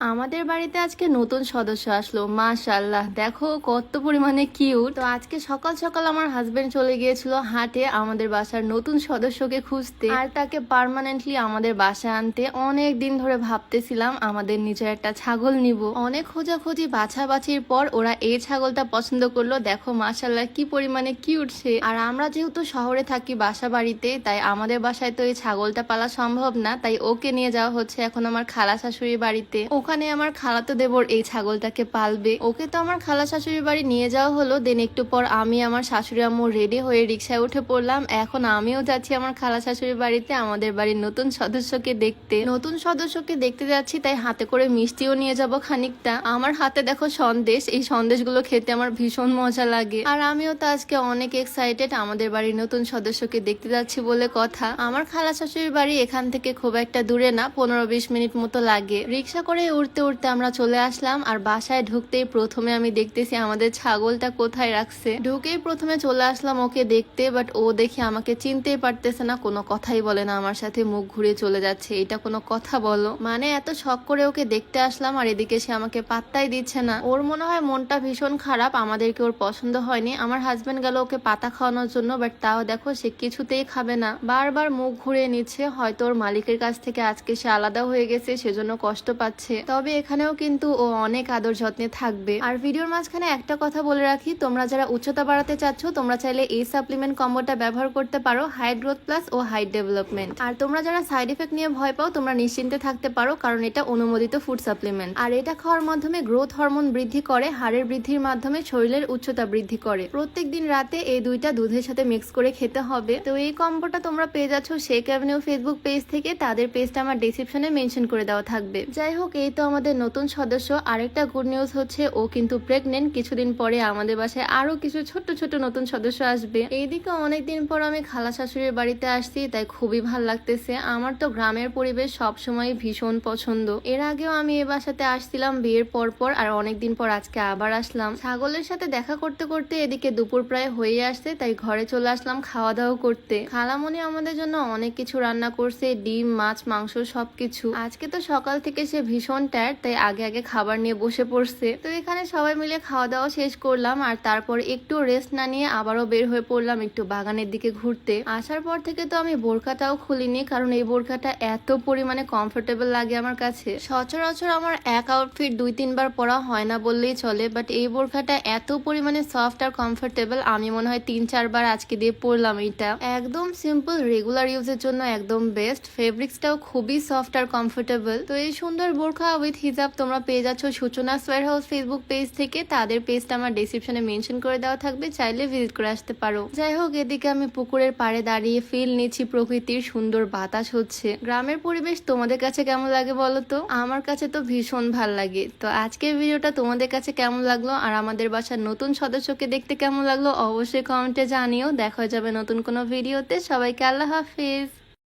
আমাদের বাড়িতে আজকে নতুন সদস্য আসলো মাশাল্লাহ দেখো কত পরিমাণে কিউট তো আজকে সকাল সকাল আমার হাজবেন্ড চলে গিয়েছিল হাটে আমাদের বাসার নতুন সদস্যকে খুঁজতে। আর তাকে পার্মানেন্টলি আমাদের বাসায় আনতে অনেক দিন ধরে ভাবতেছিলাম আমাদের নিজের একটা ছাগল নিব। অনেক খোঁজাখুঁজি, বাছাবাছির পর ওরা এই ছাগলটা পছন্দ করল। দেখো মাশাল্লাহ কি পরিমাণে কিউট সে। আর আমরা যেহেতু শহরে থাকি বাসা বাড়িতে, তাই আমাদের বাসায় তো এই ছাগলটা পালা সম্ভব না, তাই ওকে নিয়ে যাওয়া হচ্ছে এখন আমার খালা শাশুড়ি বাড়িতে। ওখানে আমার খালাতো দেবর এই ছাগলটাকে পালবে। ওকে তো আমার খালা শাশুড়ি বাড়ি নিয়ে যাওয়া হলো। দেন একটু পর আমি আমার শাশুড়ি আম্মু রেডি হয়ে রিক্সায় উঠে পড়লাম। এখন আমিও যাচ্ছি আমার খালা শাশুড়ি বাড়িতে, আমাদের বাড়ির নতুন সদস্যকে দেখতে। নতুন সদস্যকে দেখতে যাচ্ছি, তাই হাতে করে মিষ্টিও নিয়ে যাব খানিকটা। আমার হাতে দেখো সন্দেশ, এই সন্দেশগুলো খেতে আমার ভীষণ মজা লাগে। আর আমিও তো আজকে অনেক এক্সাইটেড আমাদের বাড়ির নতুন সদস্যকে দেখতে যাচ্ছি বলে কথা। আমার খালা শাশুড়ির বাড়ি এখান থেকে খুব একটা দূরে না, পনেরো বিশ মিনিট মতো লাগে। রিক্সা করে উঠতে উঠতে আমরা চলে আসলাম, আর বাসায় ঢুকতেই প্রথমে আমি দেখতেছি আমাদের ছাগলটা কোথায় রাখছে। ঢুকেই প্রথমে চলে আসলাম ওকে দেখতে বাট ও দেখে আমাকে চিনতেই পারতেছে না, কোনো কথাই বলে না, আমার সাথে মুখ ঘুরে চলে যাচ্ছে, এটা কোনো কথা বলো। মানে এত শখ করে ওকে দেখতে আসলাম, আর এদিকে সে আমাকে পাত্তাই দিচ্ছে না। ওর মনে হয় মনটা ভীষণ খারাপ, আমাদেরকে ওর পছন্দ হয়নি। আমার হাজবেন্ড গেল ওকে পাতা খাওয়ানোর জন্য বাট তাও দেখো সে কিছুতেই খাবে না। বারবার মুখ ঘুরিয়ে নিচ্ছে, হয়তো ওর মালিকের কাছ থেকে আজকে সে আলাদা হয়ে গেছে, সেজন্য কষ্ট পাচ্ছে। তবে এখানেও কিন্তু ও অনেক আদর যত্নে থাকবে। আর ভিডিওর মাঝখানে একটা কথা বলে রাখি, তোমরা যারা উচ্চতা বাড়াতে চাচ্ছ, তোমরা চাইলে এই সাপ্লিমেন্ট কম্বোটা ব্যবহার করতে পারো হাইট গ্রোথ প্লাস ও হাইট ডেভেলপমেন্ট। আর তোমরা যারা সাইড এফেক্ট নিয়ে ভয় পাও, তোমরা নিশ্চিন্তে থাকতে পারো, কারণ এটা অনুমোদিত ফুড সাপ্লিমেন্ট। আর এটা খাওয়ার মাধ্যমে গ্রোথ হরমোন বৃদ্ধি করে, হাড়ের বৃদ্ধির মাধ্যমে শরীরের উচ্চতা বৃদ্ধি করে। প্রত্যেক দিন রাতে এই দুইটা দুধের সাথে মিক্স করে খেতে হবে। তো এই কম্বোটা তোমরা পেয়ে যাচ্ছ শেক অ্যাভিনিউ ফেসবুক পেজ থেকে, তাদের পেজটা আমার ডিসক্রিপশনে মেনশন করে দেওয়া থাকবে। যাই হোক, এই তো আমাদের নতুন সদস্য, আরেকটা গুড নিউজ হচ্ছে ও কিন্তু প্রেগনেন্ট কিছুদিন পরে আমাদের বাসায় আরও কিছু ছোট ছোট নতুন সদস্য আসবে। এইদিকে অনেকদিন পর আমি খালা শাশুড়ির বাড়িতে আসছি, তাই খুবই ভালো লাগতেছে। আমার তো গ্রামের পরিবেশ সবসময় ভীষণ পছন্দ। এর আগেও আমি এ বাসাতে আসছিলাম বিয়ের পর পর, আর অনেকদিন পর আজকে আবার আসলাম। ছাগলের সাথে দেখা করতে করতে এদিকে দুপুর প্রায় হয়ে আসছে, তাই ঘরে চলে আসলাম খাওয়া দাওয়া করতে। খালামণি আমাদের জন্য অনেক কিছু রান্না করছে, ডিম, মাছ, মাংস সবকিছু। আজকে তো সকাল থেকে সে ভীষণ ট্যাট তাই আগে আগে খাবার নিয়ে বসে পড়ছে। তো এখানে সবাই মিলে খাওয়া দাওয়া শেষ করলাম, আর তারপর একটু রেস্ট না নিয়ে আবারও বের হয়ে পড়লাম একটু বাগানের দিকে ঘুরতে। আসার পর থেকে তো আমি বোরখাটাও খুলিনি, কারণ এই বোরখাটা এত পরিমাণে কমফোর্টেবল লাগে আমার কাছে। সচরাচর আমার এক আউটফিট দুই তিনবার পরা হয় না বললেই চলে বাট এই বোরখাটা এত পরিমাণে সফট আর কমফোর্টেবল আমি মনে হয় তিন চারবার আজকে দিয়ে পরলাম এটা। একদম সিম্পল রেগুলার ইউজের জন্য একদম বেস্ট ফেব্রিক্সটাও খুবই সফট আর কমফোর্টেবল তো এই সুন্দর বোরখা উইথ হিজাব, তোমরা পেয়ে যাচ্ছ সূচনা সোয়ার হাউস ফেসবুক পেজ থেকে। তাদের পেজটা আমার ডিসক্রিপশনে মেনশন করে দেওয়া থাকবে, চাইলে ভিজিট করে আসতে পারো। যাই হোক, এদিকে আমি পুকুরের পাড়ে দাঁড়িয়ে ফিল নিচ্ছি প্রকৃতির সুন্দর বাতাস হচ্ছে। গ্রামের পরিবেশ তোমাদের কাছে কেমন লাগে বলো তো? আমার কাছে তো ভীষণ ভালো লাগে। তো আজকের ভিডিওটা তোমাদের কাছে কেমন লাগল? আর আমাদের বাসার নতুন সদস্যকে দেখতে কেমন লাগল? অবশ্যই কমেন্টে জানিও। দেখা যাবে নতুন কোনো ভিডিওতে সবাইকে আল্লাহ হাফিজ।